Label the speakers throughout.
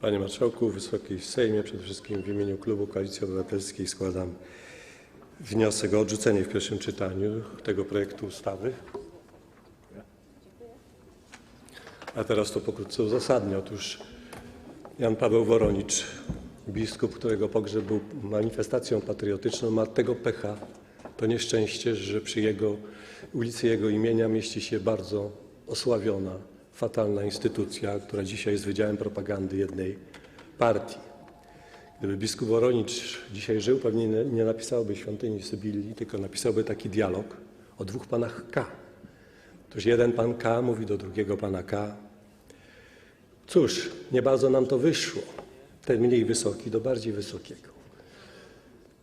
Speaker 1: Panie Marszałku, Wysoki Sejmie, przede wszystkim w imieniu klubu Koalicji Obywatelskiej składam wniosek o odrzucenie w pierwszym czytaniu tego projektu ustawy. A teraz to pokrótce uzasadnię. Otóż Jan Paweł Woronicz, biskup, którego pogrzeb był manifestacją patriotyczną, ma tego pecha, to nieszczęście, że przy jego ulicy jego imienia mieści się bardzo osławiona, fatalna instytucja, która dzisiaj jest wydziałem propagandy jednej partii. Gdyby biskup Woronicz dzisiaj żył, pewnie nie, napisałby świątyni Sybilli, tylko napisałby taki dialog o dwóch panach K. Otóż jeden pan K mówi do drugiego pana K. Cóż, nie bardzo nam to wyszło. Ten mniej wysoki do bardziej wysokiego.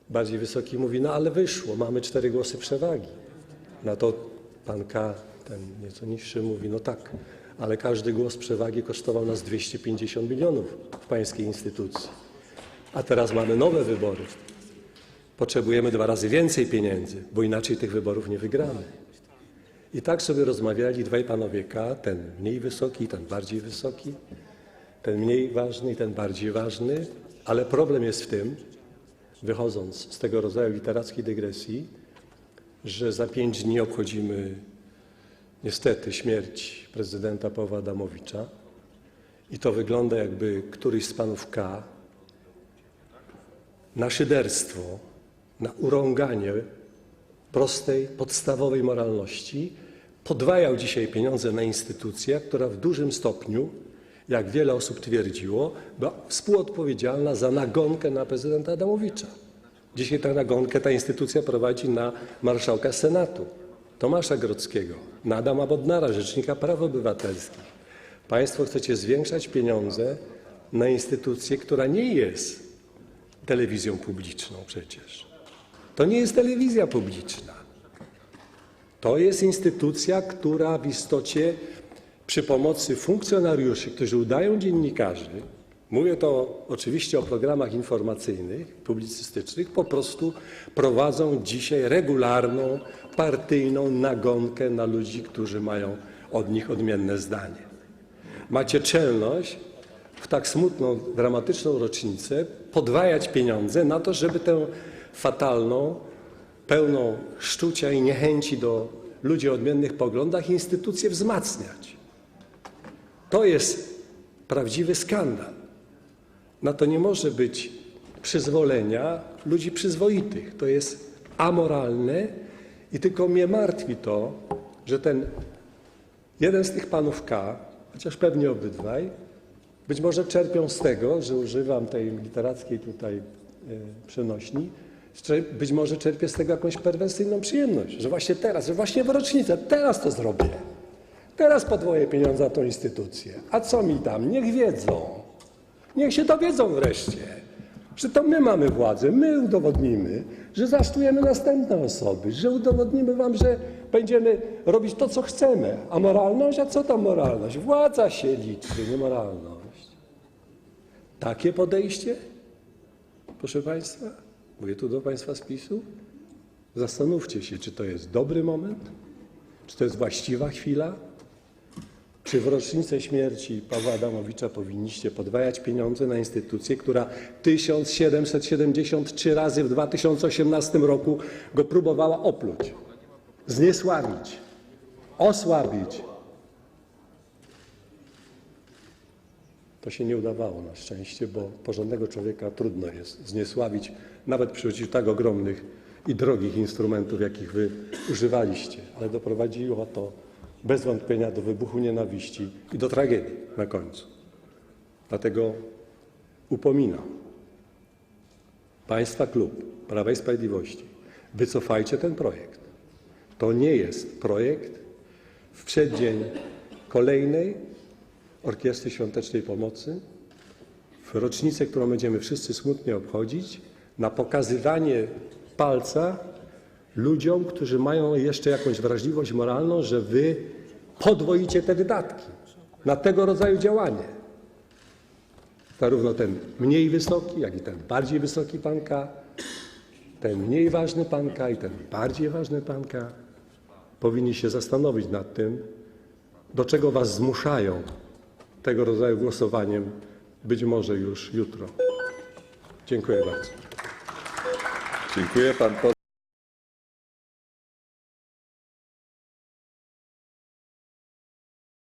Speaker 1: Bardziej wysoki mówi, no ale wyszło, mamy cztery głosy przewagi. Na to pan K, ten nieco niższy, mówi, no tak, ale każdy głos przewagi kosztował nas 250 milionów w pańskiej instytucji. A teraz mamy nowe wybory. Potrzebujemy dwa razy więcej pieniędzy, bo inaczej tych wyborów nie wygramy. I tak sobie rozmawiali dwaj panowie K, ten mniej wysoki ten bardziej wysoki, ten mniej ważny i ten bardziej ważny, ale problem jest w tym, wychodząc z tego rodzaju literackiej dygresji, że za pięć dni obchodzimy niestety śmierć prezydenta Pawła Adamowicza i to wygląda jakby któryś z panów K na szyderstwo, na urąganie prostej, podstawowej moralności podwajał dzisiaj pieniądze na instytucję, która w dużym stopniu, jak wiele osób twierdziło, była współodpowiedzialna za nagonkę na prezydenta Adamowicza. Dzisiaj tę nagonkę ta instytucja prowadzi na marszałka Senatu, Tomasza Grodzkiego, na Adama Bodnara, Rzecznika Praw Obywatelskich. Państwo chcecie zwiększać pieniądze na instytucję, która nie jest telewizją publiczną przecież. To nie jest telewizja publiczna. To jest instytucja, która w istocie przy pomocy funkcjonariuszy, którzy udają dziennikarzy, mówię to oczywiście o programach informacyjnych, publicystycznych, po prostu prowadzą dzisiaj regularną, partyjną nagonkę na ludzi, którzy mają od nich odmienne zdanie. Macie czelność w tak smutną, dramatyczną rocznicę podwajać pieniądze na to, żeby tę fatalną, pełną szczucia i niechęci do ludzi o odmiennych poglądach instytucję wzmacniać. To jest prawdziwy skandal. Na to nie może być przyzwolenia ludzi przyzwoitych. To jest amoralne i tylko mnie martwi to, że ten jeden z tych panów K, chociaż pewnie obydwaj, być może czerpią z tego, że używam tej literackiej tutaj e, przenośni, być może czerpię z tego jakąś perwersyjną przyjemność, że właśnie teraz, że właśnie w rocznicę, teraz to zrobię. Teraz podwoję pieniądze na tą instytucję. A co mi tam? Niech wiedzą. Niech się dowiedzą wreszcie, że to my mamy władzę, my udowodnimy, że zaszczujemy następne osoby, że udowodnimy wam, że będziemy robić to, co chcemy. A moralność? A co tam moralność? Władza się liczy, nie moralność. Takie podejście? Proszę Państwa, mówię tu do Państwa z PiSu. Zastanówcie się, czy to jest dobry moment, czy to jest właściwa chwila, czy w rocznicę śmierci Pawła Adamowicza powinniście podwajać pieniądze na instytucję, która 1773 razy w 2018 roku go próbowała opluć, zniesławić, osłabić. To się nie udawało na szczęście, bo porządnego człowieka trudno jest zniesławić, nawet przy użyciu tak ogromnych i drogich instrumentów, jakich wy używaliście. Ale doprowadziło to bez wątpienia do wybuchu nienawiści i do tragedii na końcu. Dlatego upominam Państwa klub Prawa i Sprawiedliwości, wycofajcie ten projekt. To nie jest projekt w przeddzień kolejnej Orkiestry Świątecznej Pomocy, w rocznicę, którą będziemy wszyscy smutnie obchodzić, na pokazywanie palca ludziom, którzy mają jeszcze jakąś wrażliwość moralną, że wy podwoicie te wydatki na tego rodzaju działanie. Zarówno ten mniej wysoki, jak i ten bardziej wysoki pan K, ten mniej ważny pan K i ten bardziej ważny pan K powinni się zastanowić nad tym, do czego was zmuszają tego rodzaju głosowaniem być może już jutro. Dziękuję bardzo.
Speaker 2: Dziękuję pan.